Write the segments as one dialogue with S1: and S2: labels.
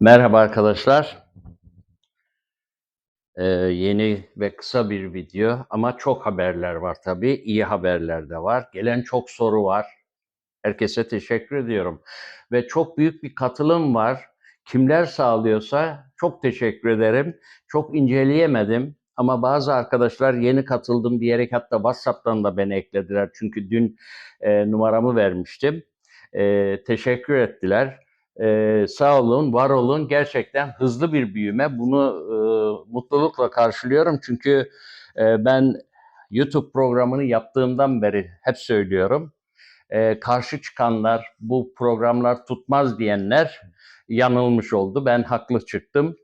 S1: Merhaba arkadaşlar. Ee, yeni ve kısa bir video ama çok haberler var tabii. İyi haberler de var. Gelen çok soru var. Herkese teşekkür ediyorum. Ve çok büyük bir katılım var. Kimler sağlıyorsa çok teşekkür ederim. Çok inceleyemedim ama bazı arkadaşlar yeni katıldım diyerek hatta WhatsApp'tan da beni eklediler. Çünkü dün e, numaramı vermiştim. E, teşekkür ettiler. Ee, sağ olun, var olun. Gerçekten hızlı bir büyüme. Bunu e, mutlulukla karşılıyorum. Çünkü e, ben YouTube programını yaptığımdan beri hep söylüyorum. E, karşı çıkanlar, bu programlar tutmaz diyenler yanılmış oldu. Ben haklı çıktım.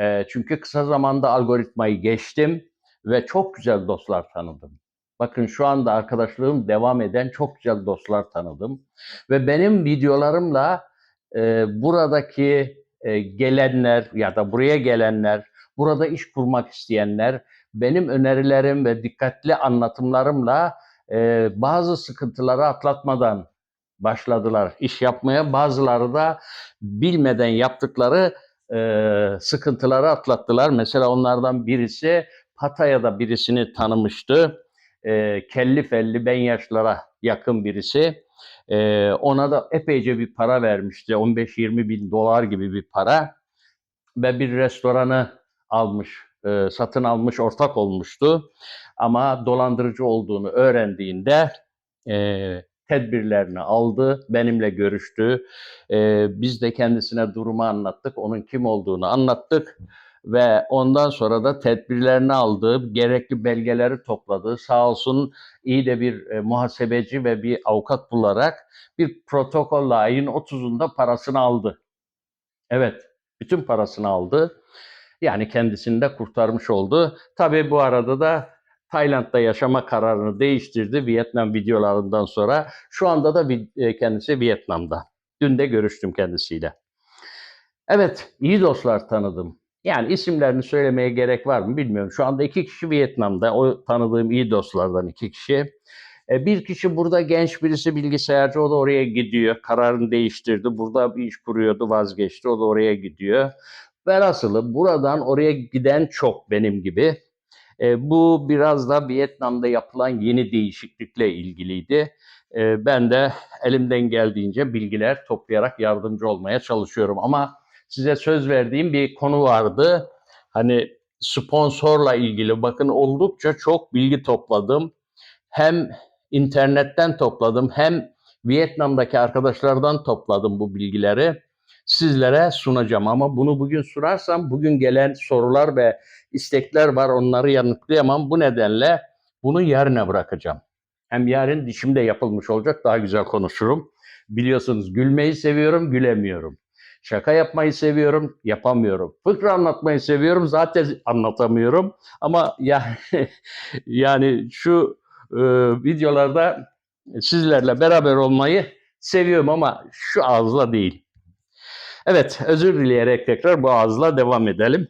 S1: E, çünkü kısa zamanda algoritmayı geçtim ve çok güzel dostlar tanıdım. Bakın şu anda arkadaşlığım devam eden çok güzel dostlar tanıdım. Ve benim videolarımla e, buradaki e, gelenler ya da buraya gelenler, burada iş kurmak isteyenler benim önerilerim ve dikkatli anlatımlarımla e, bazı sıkıntıları atlatmadan başladılar iş yapmaya. Bazıları da bilmeden yaptıkları e, sıkıntıları atlattılar. Mesela onlardan birisi Pataya'da birisini tanımıştı. E, kelli felli ben yaşlara yakın birisi. Ee, ona da epeyce bir para vermişti. 15-20 bin dolar gibi bir para. Ve bir restoranı almış, e, satın almış, ortak olmuştu. Ama dolandırıcı olduğunu öğrendiğinde e, tedbirlerini aldı, benimle görüştü. E, biz de kendisine durumu anlattık, onun kim olduğunu anlattık ve ondan sonra da tedbirlerini aldı, gerekli belgeleri topladı. Sağ olsun iyi de bir e, muhasebeci ve bir avukat bularak bir protokolle ayın 30'unda parasını aldı. Evet, bütün parasını aldı. Yani kendisini de kurtarmış oldu. Tabii bu arada da Tayland'da yaşama kararını değiştirdi Vietnam videolarından sonra. Şu anda da e, kendisi Vietnam'da. Dün de görüştüm kendisiyle. Evet, iyi dostlar tanıdım. Yani isimlerini söylemeye gerek var mı bilmiyorum. Şu anda iki kişi Vietnam'da. O tanıdığım iyi dostlardan iki kişi. E, bir kişi burada genç birisi bilgisayarcı o da oraya gidiyor. Kararını değiştirdi. Burada bir iş kuruyordu vazgeçti. O da oraya gidiyor. Velhasılı buradan oraya giden çok benim gibi. E, bu biraz da Vietnam'da yapılan yeni değişiklikle ilgiliydi. E, ben de elimden geldiğince bilgiler toplayarak yardımcı olmaya çalışıyorum. Ama size söz verdiğim bir konu vardı. Hani sponsorla ilgili bakın oldukça çok bilgi topladım. Hem internetten topladım hem Vietnam'daki arkadaşlardan topladım bu bilgileri. Sizlere sunacağım ama bunu bugün sunarsam bugün gelen sorular ve istekler var onları yanıtlayamam. Bu nedenle bunu yarına bırakacağım. Hem yarın dişimde yapılmış olacak daha güzel konuşurum. Biliyorsunuz gülmeyi seviyorum, gülemiyorum. Şaka yapmayı seviyorum, yapamıyorum. Fıkra anlatmayı seviyorum, zaten anlatamıyorum. Ama yani yani şu e, videolarda sizlerle beraber olmayı seviyorum ama şu ağızla değil. Evet, özür dileyerek tekrar bu ağızla devam edelim.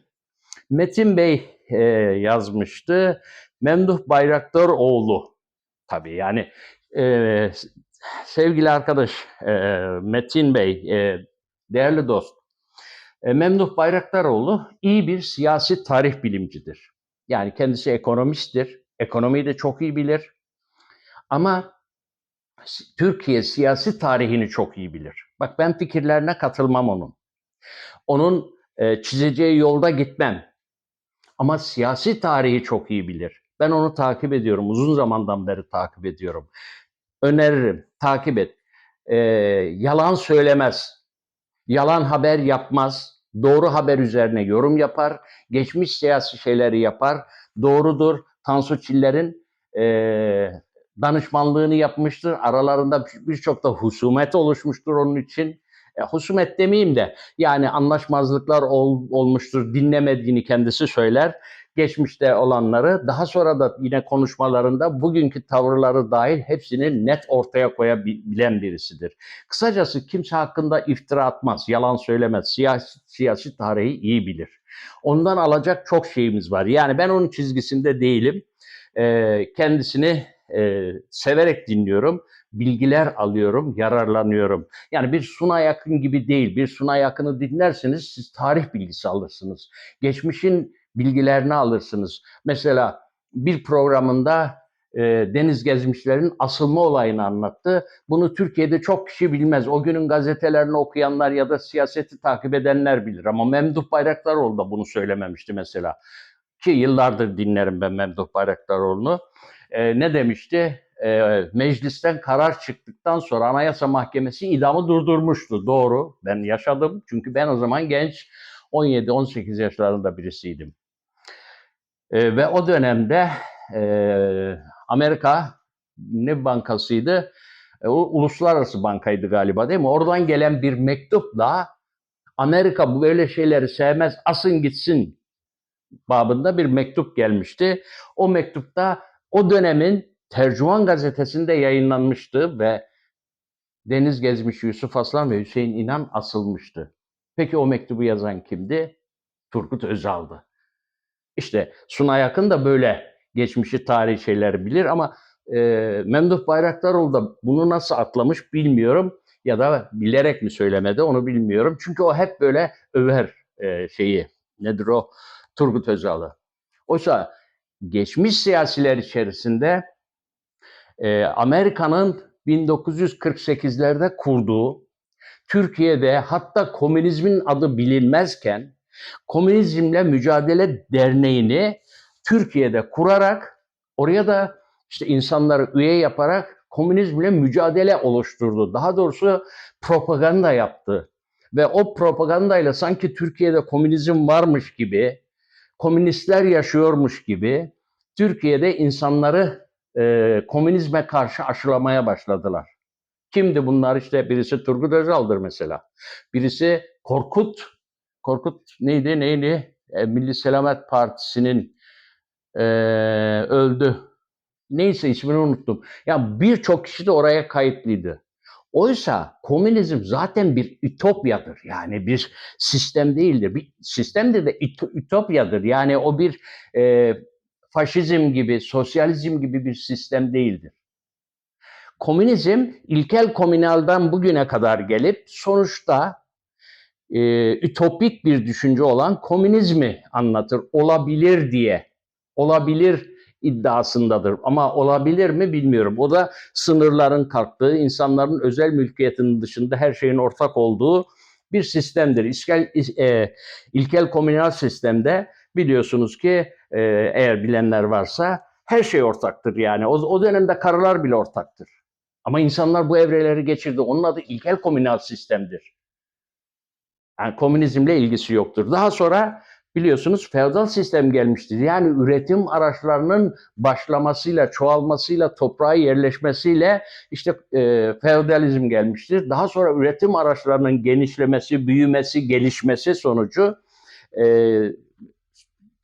S1: Metin Bey e, yazmıştı. Memduh Bayraktaroğlu. Tabii yani e, sevgili arkadaş e, Metin Bey, e, değerli dost, e, Memduh Bayraktaroğlu iyi bir siyasi tarih bilimcidir. Yani kendisi ekonomisttir, ekonomiyi de çok iyi bilir. Ama Türkiye siyasi tarihini çok iyi bilir. Bak ben fikirlerine katılmam onun. Onun e, çizeceği yolda gitmem. Ama siyasi tarihi çok iyi bilir. Ben onu takip ediyorum. Uzun zamandan beri takip ediyorum. Öneririm, takip et. E, yalan söylemez. Yalan haber yapmaz. Doğru haber üzerine yorum yapar. Geçmiş siyasi şeyleri yapar. Doğrudur. Tansu Çiller'in e, danışmanlığını yapmıştır. Aralarında birçok da husumet oluşmuştur onun için. E, husumet demeyeyim de yani anlaşmazlıklar ol, olmuştur. Dinlemediğini kendisi söyler. Geçmişte olanları daha sonra da yine konuşmalarında bugünkü tavırları dahil hepsini net ortaya koyabilen birisidir. Kısacası kimse hakkında iftira atmaz, yalan söylemez. Siyasi, siyasi tarihi iyi bilir. Ondan alacak çok şeyimiz var. Yani ben onun çizgisinde değilim. E, kendisini e, severek dinliyorum bilgiler alıyorum, yararlanıyorum. Yani bir Suna Yakın gibi değil. Bir Suna Yakın'ı dinlersiniz, siz tarih bilgisi alırsınız. Geçmişin bilgilerini alırsınız. Mesela bir programında e, deniz gezmişlerin asılma olayını anlattı. Bunu Türkiye'de çok kişi bilmez. O günün gazetelerini okuyanlar ya da siyaseti takip edenler bilir. Ama Memduh Bayraktaroğlu da bunu söylememişti mesela. Ki yıllardır dinlerim ben Memduh Bayraktaroğlu'nu. E, ne demişti? E, meclisten karar çıktıktan sonra Anayasa Mahkemesi idamı durdurmuştu. Doğru. Ben yaşadım. Çünkü ben o zaman genç 17-18 yaşlarında birisiydim. E, ve o dönemde e, Amerika ne bankasıydı? E, Uluslararası bankaydı galiba değil mi? Oradan gelen bir mektupla Amerika bu böyle şeyleri sevmez, asın gitsin babında bir mektup gelmişti. O mektupta o dönemin Tercüman gazetesinde yayınlanmıştı ve Deniz Gezmiş Yusuf Aslan ve Hüseyin İnan asılmıştı. Peki o mektubu yazan kimdi? Turgut Özal'dı. İşte Suna Yakın da böyle geçmişi tarihi şeyleri bilir ama e, Memduh Bayraktaroğlu da bunu nasıl atlamış bilmiyorum ya da bilerek mi söylemedi onu bilmiyorum. Çünkü o hep böyle över e, şeyi nedir o Turgut Özal'ı. Oysa geçmiş siyasiler içerisinde e, Amerika'nın 1948'lerde kurduğu Türkiye'de hatta komünizmin adı bilinmezken Komünizmle Mücadele Derneği'ni Türkiye'de kurarak oraya da işte insanları üye yaparak komünizmle mücadele oluşturdu. Daha doğrusu propaganda yaptı. Ve o propagandayla sanki Türkiye'de komünizm varmış gibi, komünistler yaşıyormuş gibi Türkiye'de insanları e, komünizme karşı aşılamaya başladılar. Kimdi bunlar? İşte birisi Turgut Özal'dır mesela. Birisi Korkut. Korkut neydi neydi? E, Milli Selamet Partisi'nin e, öldü. Neyse ismini unuttum. Yani birçok kişi de oraya kayıtlıydı. Oysa komünizm zaten bir ütopyadır. Yani bir sistem değildir. Bir sistemdir de ütopyadır. Yani o bir e, faşizm gibi, sosyalizm gibi bir sistem değildir. Komünizm ilkel komünaldan bugüne kadar gelip sonuçta e, ütopik bir düşünce olan komünizmi anlatır. Olabilir diye. Olabilir iddiasındadır. Ama olabilir mi bilmiyorum. O da sınırların kalktığı, insanların özel mülkiyetinin dışında her şeyin ortak olduğu bir sistemdir. İlkel, e, ilkel komünal sistemde biliyorsunuz ki e, eğer bilenler varsa her şey ortaktır yani. O, o dönemde karılar bile ortaktır. Ama insanlar bu evreleri geçirdi. Onun adı ilkel komünal sistemdir. Yani komünizmle ilgisi yoktur. Daha sonra biliyorsunuz feodal sistem gelmiştir. Yani üretim araçlarının başlamasıyla, çoğalmasıyla, toprağa yerleşmesiyle işte e, feodalizm gelmiştir. Daha sonra üretim araçlarının genişlemesi, büyümesi, gelişmesi sonucu e,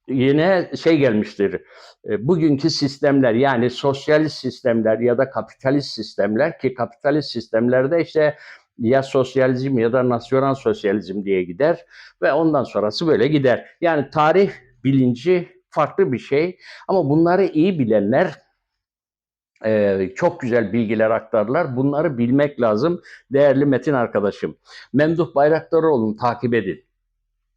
S1: yine şey gelmiştir. E, bugünkü sistemler yani sosyalist sistemler ya da kapitalist sistemler ki kapitalist sistemlerde işte ya sosyalizm ya da nasyonal sosyalizm diye gider ve ondan sonrası böyle gider. Yani tarih bilinci farklı bir şey ama bunları iyi bilenler e, çok güzel bilgiler aktarırlar. Bunları bilmek lazım değerli Metin arkadaşım. Memduh Bayraktaroğlu'nu takip edin.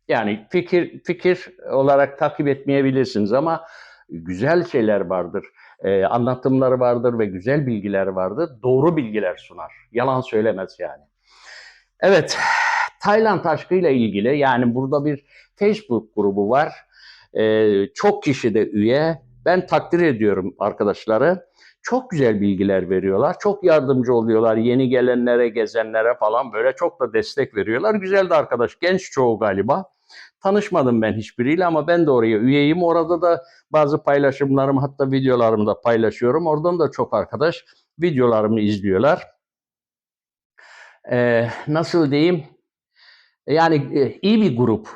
S1: Yani fikir fikir olarak takip etmeyebilirsiniz ama güzel şeyler vardır. Ee, anlatımları vardır ve güzel bilgiler vardır. Doğru bilgiler sunar. Yalan söylemez yani. Evet, Tayland aşkıyla ilgili yani burada bir Facebook grubu var. Ee, çok kişi de üye. Ben takdir ediyorum arkadaşları. Çok güzel bilgiler veriyorlar. Çok yardımcı oluyorlar yeni gelenlere, gezenlere falan böyle çok da destek veriyorlar. Güzel de arkadaş. Genç çoğu galiba. Tanışmadım ben hiçbiriyle ama ben de oraya üyeyim. Orada da bazı paylaşımlarımı hatta videolarımı da paylaşıyorum. Oradan da çok arkadaş videolarımı izliyorlar. Ee, nasıl diyeyim? Yani e, iyi bir grup.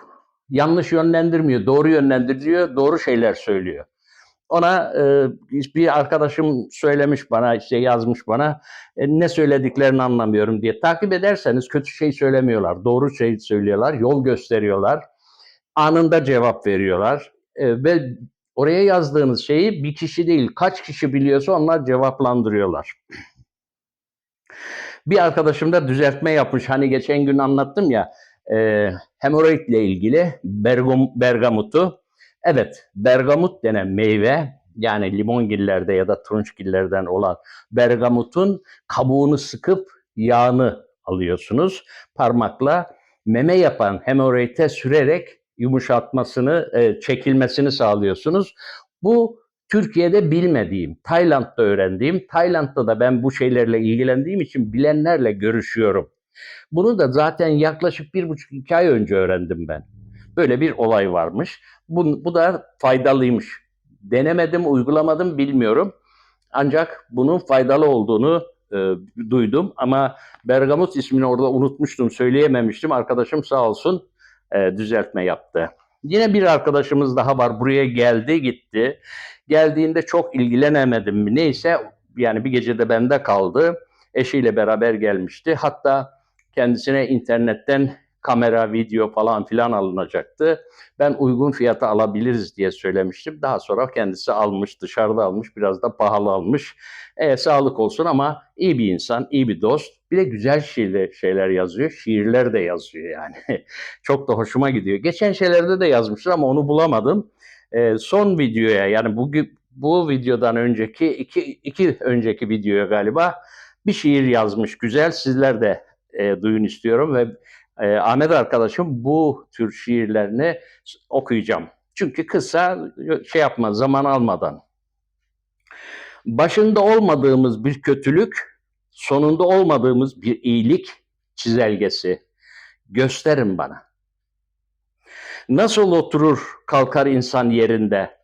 S1: Yanlış yönlendirmiyor, doğru yönlendiriyor, doğru şeyler söylüyor. Ona e, bir arkadaşım söylemiş bana, işte yazmış bana, e, ne söylediklerini anlamıyorum diye. Takip ederseniz kötü şey söylemiyorlar, doğru şey söylüyorlar, yol gösteriyorlar, anında cevap veriyorlar e, ve oraya yazdığınız şeyi bir kişi değil, kaç kişi biliyorsa onlar cevaplandırıyorlar. Bir arkadaşım da düzeltme yapmış. Hani geçen gün anlattım ya e, hemoroidle ilgili bergam, bergamutu. Evet bergamut denen meyve yani limongillerde ya da turunçgillerden olan bergamutun kabuğunu sıkıp yağını alıyorsunuz. Parmakla meme yapan hemoroide sürerek yumuşatmasını, e, çekilmesini sağlıyorsunuz. Bu Türkiye'de bilmediğim, Tayland'da öğrendiğim, Tayland'da da ben bu şeylerle ilgilendiğim için bilenlerle görüşüyorum. Bunu da zaten yaklaşık bir buçuk iki ay önce öğrendim ben. Böyle bir olay varmış. Bu, bu da faydalıymış. Denemedim, uygulamadım bilmiyorum. Ancak bunun faydalı olduğunu e, duydum ama Bergamot ismini orada unutmuştum, söyleyememiştim. Arkadaşım sağ olsun e, düzeltme yaptı. Yine bir arkadaşımız daha var. Buraya geldi, gitti. Geldiğinde çok ilgilenemedim mi neyse yani bir gecede bende kaldı. Eşiyle beraber gelmişti. Hatta kendisine internetten kamera, video falan filan alınacaktı. Ben uygun fiyata alabiliriz diye söylemiştim. Daha sonra kendisi almış, dışarıda almış, biraz da pahalı almış. E, sağlık olsun ama iyi bir insan, iyi bir dost. Bir de güzel şiirler, şeyler yazıyor. Şiirler de yazıyor yani. Çok da hoşuma gidiyor. Geçen şeylerde de yazmıştır ama onu bulamadım. E, son videoya yani bugün bu videodan önceki iki, iki önceki videoya galiba bir şiir yazmış güzel. Sizler de e, duyun istiyorum ve e, Ahmet arkadaşım bu tür şiirlerini okuyacağım. Çünkü kısa şey yapma zaman almadan. Başında olmadığımız bir kötülük, sonunda olmadığımız bir iyilik çizelgesi. Gösterin bana. Nasıl oturur kalkar insan yerinde?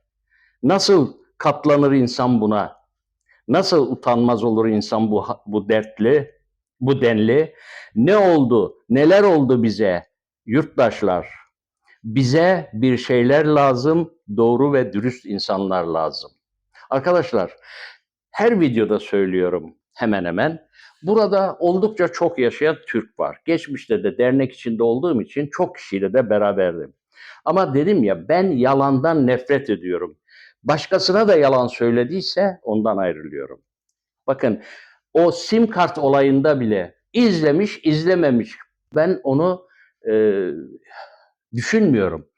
S1: Nasıl katlanır insan buna? Nasıl utanmaz olur insan bu bu dertli, bu denli? Ne oldu? Neler oldu bize? Yurttaşlar, bize bir şeyler lazım, doğru ve dürüst insanlar lazım. Arkadaşlar, her videoda söylüyorum hemen hemen. Burada oldukça çok yaşayan Türk var. Geçmişte de dernek içinde olduğum için çok kişiyle de beraberdim. Ama dedim ya ben yalandan nefret ediyorum. Başkasına da yalan söylediyse ondan ayrılıyorum. Bakın o sim kart olayında bile izlemiş, izlememiş. Ben onu e, düşünmüyorum.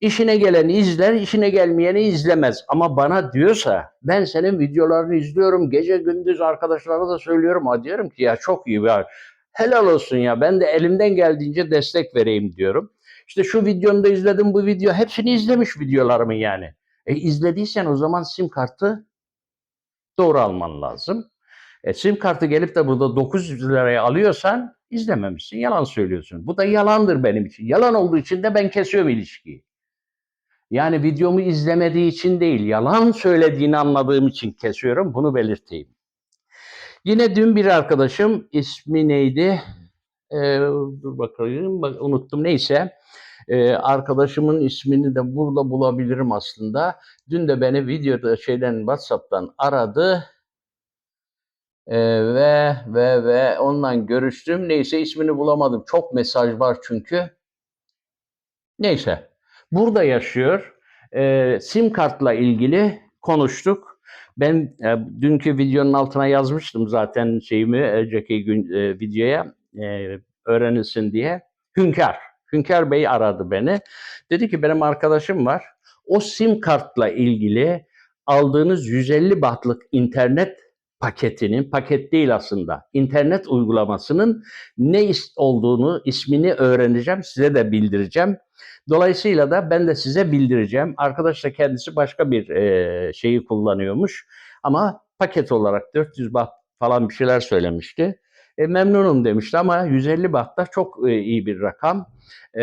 S1: İşine geleni izler, işine gelmeyeni izlemez. Ama bana diyorsa ben senin videolarını izliyorum, gece gündüz arkadaşlara da söylüyorum. Ha diyorum ki ya çok iyi ya. Helal olsun ya ben de elimden geldiğince destek vereyim diyorum. İşte şu videonu da izledim, bu video hepsini izlemiş videolarımı yani. E izlediysen o zaman sim kartı doğru alman lazım. E, sim kartı gelip de burada 900 liraya alıyorsan izlememişsin, yalan söylüyorsun. Bu da yalandır benim için. Yalan olduğu için de ben kesiyorum ilişkiyi. Yani videomu izlemediği için değil, yalan söylediğini anladığım için kesiyorum. Bunu belirteyim. Yine dün bir arkadaşım, ismi neydi? Ee, dur bakayım, bak, unuttum neyse. Ee, arkadaşımın ismini de burada bulabilirim aslında. Dün de beni videoda şeyden WhatsApp'tan aradı. Ee, ve ve ve ondan görüştüm. Neyse ismini bulamadım. Çok mesaj var çünkü. Neyse. Burada yaşıyor. Ee, sim kartla ilgili konuştuk. Ben e, dünkü videonun altına yazmıştım zaten şeyimi önceki gün e, videoya e, öğrenilsin diye. Hünkar. Hünkar Bey aradı beni. Dedi ki benim arkadaşım var. O sim kartla ilgili aldığınız 150 bahtlık internet paketinin, paket değil aslında, internet uygulamasının ne olduğunu, ismini öğreneceğim, size de bildireceğim. Dolayısıyla da ben de size bildireceğim. Arkadaş da kendisi başka bir e, şeyi kullanıyormuş ama paket olarak 400 baht falan bir şeyler söylemişti. E, memnunum demişti ama 150 baht da çok e, iyi bir rakam. E,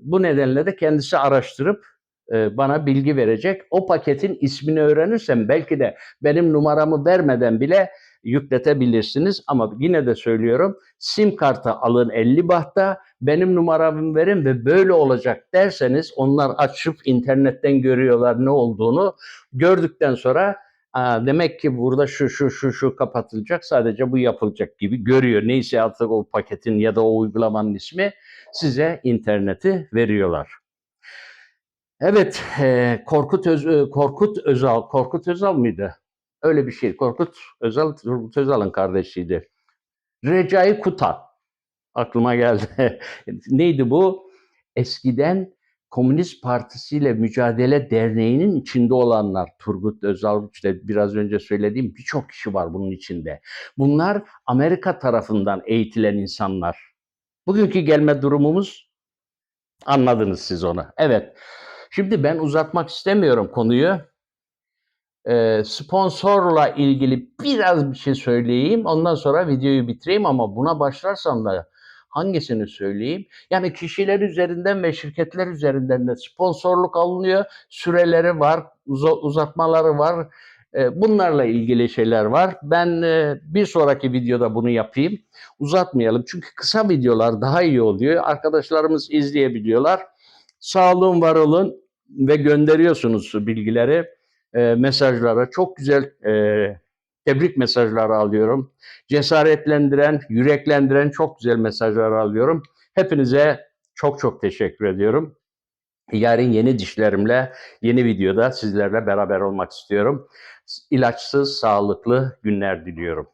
S1: bu nedenle de kendisi araştırıp e, bana bilgi verecek. O paketin ismini öğrenirsem belki de benim numaramı vermeden bile yükletebilirsiniz. Ama yine de söylüyorum sim kartı alın 50 bahta benim numaramı verin ve böyle olacak derseniz onlar açıp internetten görüyorlar ne olduğunu. Gördükten sonra Demek ki burada şu şu şu şu kapatılacak sadece bu yapılacak gibi görüyor. Neyse artık o paketin ya da o uygulamanın ismi size interneti veriyorlar. Evet, e, Korkut Öz, e, Korkut Özal, Korkut Özal mıydı? Öyle bir şey. Korkut Özal, Turgut Özal'ın kardeşiydi. Recai Kutan. Aklıma geldi. Neydi bu? Eskiden Komünist Partisi ile Mücadele Derneği'nin içinde olanlar, Turgut Özal, işte biraz önce söylediğim birçok kişi var bunun içinde. Bunlar Amerika tarafından eğitilen insanlar. Bugünkü gelme durumumuz anladınız siz onu. Evet. Şimdi ben uzatmak istemiyorum konuyu. Ee, sponsorla ilgili biraz bir şey söyleyeyim. Ondan sonra videoyu bitireyim ama buna başlarsam da hangisini söyleyeyim? Yani kişiler üzerinden ve şirketler üzerinden de sponsorluk alınıyor. Süreleri var, uza- uzatmaları var. Bunlarla ilgili şeyler var. Ben bir sonraki videoda bunu yapayım. Uzatmayalım çünkü kısa videolar daha iyi oluyor. Arkadaşlarımız izleyebiliyorlar. Sağ olun, var olun ve gönderiyorsunuz bilgileri, mesajlara. Çok güzel tebrik mesajları alıyorum. Cesaretlendiren, yüreklendiren çok güzel mesajlar alıyorum. Hepinize çok çok teşekkür ediyorum. Yarın yeni dişlerimle, yeni videoda sizlerle beraber olmak istiyorum. İlaçsız, sağlıklı günler diliyorum.